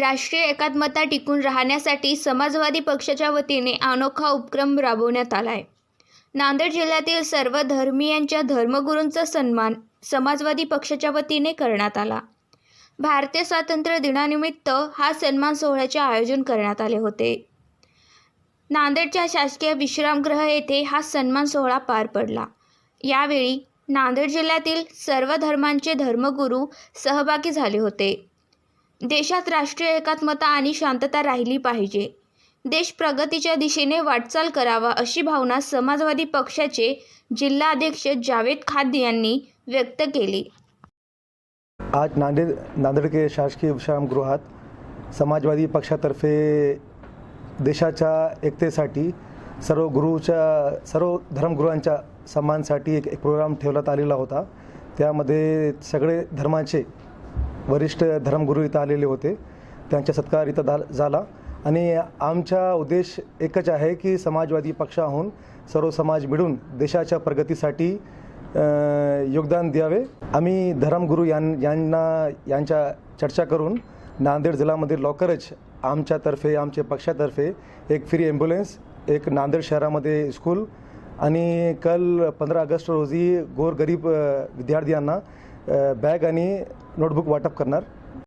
राष्ट्रीय एकात्मता टिकून राहण्यासाठी समाजवादी पक्षाच्या वतीने अनोखा उपक्रम राबवण्यात आला आहे नांदेड जिल्ह्यातील सर्व धर्मीयांच्या धर्मगुरूंचा सन्मान समाजवादी पक्षाच्या वतीने करण्यात आला. भारतीय स्वातंत्र्य दिनानिमित्त हा सन्मान सोहळ्याचे आयोजन करण्यात आले होते. नांदेडच्या शासकीय विश्रामगृह येथे हा सन्मान सोहळा पार पडला. यावेळी नांदेड जिल्ह्यातील सर्व धर्मांचे धर्मगुरू सहभागी झाले होते. देशात राष्ट्रीय एकात्मता आणि शांतता राहिली पाहिजे. देश प्रगतीच्या दिशेने वाटचाल करावा अशी भावना समाजवादी पक्षाचे जिल्हाध्यक्ष जावेद खाद यांनी व्यक्त केली. आज नांदेड नांदेडके शासकीय विश्रामगृहात समाजवादी पक्षातर्फे देशाच्या एकतेसाठी सर्व गुरुच्या सर्व धर्मगुरूंच्या सन्मानसाठी एक एक प्रोग्राम ठेवण्यात आलेला होता. त्यामध्ये सगळे धर्माचे वरिष्ठ धर्मगुरू इथं आलेले होते. त्यांचा सत्कार इथं दा झाला. आणि आमचा उद्देश एकच आहे की समाजवादी पक्षाहून सर्व समाज मिळून देशाच्या प्रगतीसाठी योगदान द्यावे. आम्ही धर्मगुरू यां यांना यांच्या चर्चा करून नांदेड जिल्ह्यामध्ये लवकरच आमच्यातर्फे आमच्या पक्षातर्फे एक फ्री ॲम्ब्युलन्स एक नांदेड शहरामध्ये स्कूल आणि कल पंधरा ऑगस्ट रोजी गोरगरीब विद्यार्थ्यांना बॅग आणि नोटबुक वाटप करणार.